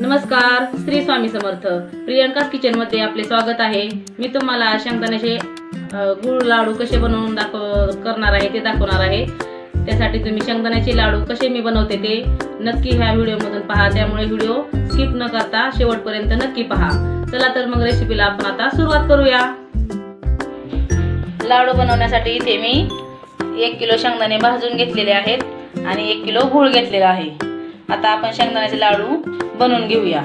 नमस्कार श्री स्वामी समर्थ. प्रियंकाच किचनमध्ये आपले स्वागत आहे. मी तुम्हाला शेंगदाण्याचे गुळ लाडू कसे बनवून दाखव करणार आहे ते दाखवणार आहे. त्यासाठी तुम्ही शेंगदाण्याचे लाडू कसे मी बनवते ते नक्की ह्या व्हिडिओमधून पहा. त्यामुळे व्हिडिओ स्किप न करता शेवटपर्यंत नक्की पहा. चला तर मग रेसिपीला आपण आता सुरुवात करूया. लाडू बनवण्यासाठी इथे मी एक किलो शेंगदाणे भाजून घेतलेले आहेत आणि एक किलो गूळ घेतलेला आहे. आता आपण शेंगदाण्याचे लाडू बनवून घेऊया.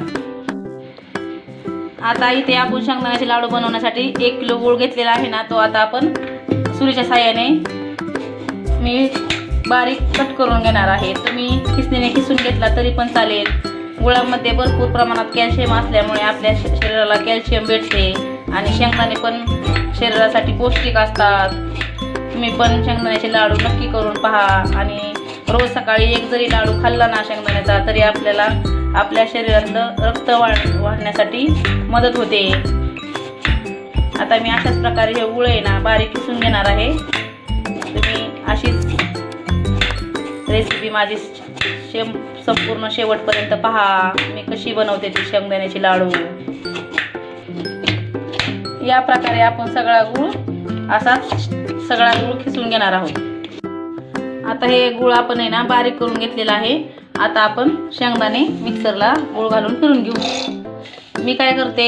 आता इथे आपण शेंगदाण्याचे लाडू बनवण्यासाठी एक किलो गुळ घेतलेला आहे ना तो आता आपण सुरीच्या साह्याने मी बारीक कट करून घेणार आहे. तुम्ही खिसणीने खिसून घेतला तरी पण चालेल. गुळामध्ये भरपूर प्रमाणात कॅल्शियम असल्यामुळे आपल्या शरीराला कॅल्शियम भेटते आणि शेंगदाणे पण शरीरासाठी पौष्टिक असतात. तुम्ही पण शेंगदाण्याचे लाडू नक्की करून पहा आणि रोज सकाळी एक जरी लाडू खाल्ला ना शेंगदाण्याचा तरी आपल्याला आपल्या शरीरातलं रक्त वाढ वाढण्यासाठी मदत होते. आता मी अशाच प्रकारे हे गुळ आहे ना बारीक किसून घेणार आहे. तुम्ही अशीच रेसिपी माझी शेम संपूर्ण शेवटपर्यंत पहा. मी कशी बनवते ती शेंगदाण्याची लाडू. या प्रकारे आपण सगळा गूळ असाच सगळा गूळ खिसून घेणार आहोत. आता हे गूळ आपण आहे ना बारीक करून घेतलेला आहे. आता आपण शेंगदाणे मिक्सरला गूळ घालून फिरून घेऊ. मी काय करते?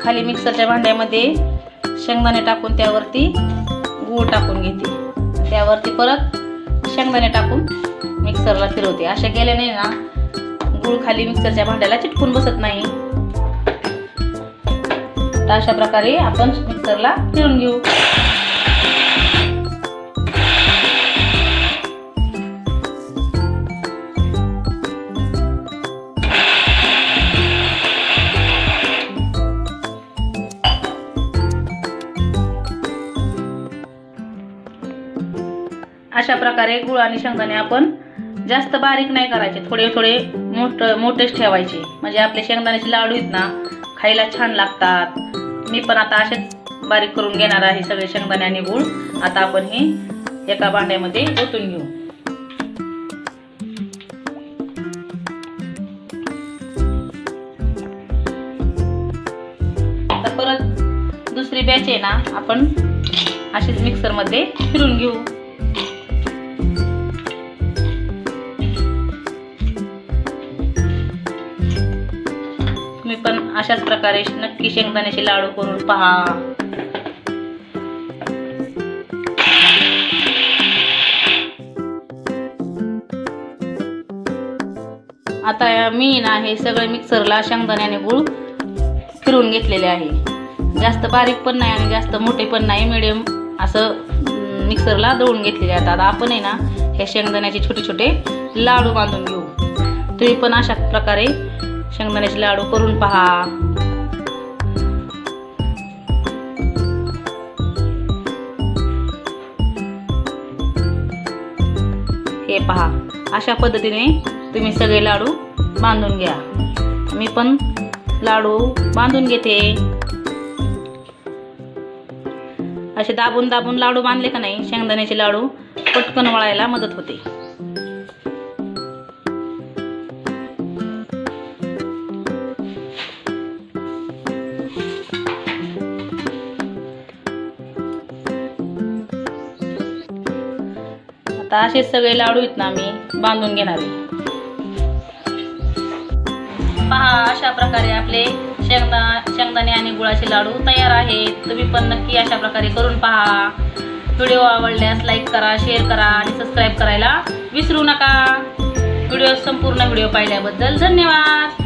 खाली मिक्सरच्या भांड्यामध्ये शेंगदाणे टाकून त्यावरती गूळ टाकून घेते. त्यावरती परत शेंगदाणे टाकून मिक्सरला फिरवते. अशा केल्याने ना गूळ खाली मिक्सरच्या भांड्याला चिटकून बसत नाही. तर अशा प्रकारे आपण मिक्सरला फिरून घेऊ. अशा प्रकारे गुळ आणि शेंगदाणे आपण जास्त बारीक नाही करायचे. थोडे थोडे मोठ मोठेच ठेवायचे. म्हणजे आपले शेंगदाण्याचे लाडू आहेत ना खायला छान लागतात. मी पण आता असेच बारीक करून घेणार आहे सगळे शेंगदाणे आणि गुळ. आता आपण हे एका भांड्यामध्ये ओतून घेऊ. आता परत दुसरी बॅच आहे ना आपण अशीच मिक्सरमध्ये फिरून घेऊ. अशाच प्रकारे नक्की शेंगदाण्याचे लाडू करून पहा. आता मी ना हे सगळे मिक्सरला शेंगदाण्याने गुळ फिरवून घेतलेले आहे. जास्त बारीक पण नाही आणि जास्त मोठे पण नाही मिडियम असं मिक्सरला दळून घेतलेले आहेत. आता आपण आहे ना हे शेंगदाण्याचे छोटे छोटे लाडू बांधून घेऊ. तुम्ही पण अशा प्रकारे शेंगदाण्याचे लाडू करून पहा. हे पहा अशा पद्धतीने तुम्ही सगळे लाडू बांधून घ्या. मी पण लाडू बांधून घेते. असे दाबून दाबून लाडू बांधले का नाही शेंगदाण्याचे लाडू पटकन वळायला मदत होते. आता असेच सगळे लाडू आहेत ना मी बांधून घेणार आहे. पहा अशा प्रकारे आपले शेंगदा शेंगदाणे आणि गुळाचे लाडू तयार आहेत. तुम्ही पण नक्की अशा प्रकारे करून पहा. व्हिडिओ आवडल्यास लाईक करा शेअर करा आणि सबस्क्राईब करायला विसरू नका. व्हिडिओ संपूर्ण व्हिडिओ पाहिल्याबद्दल धन्यवाद.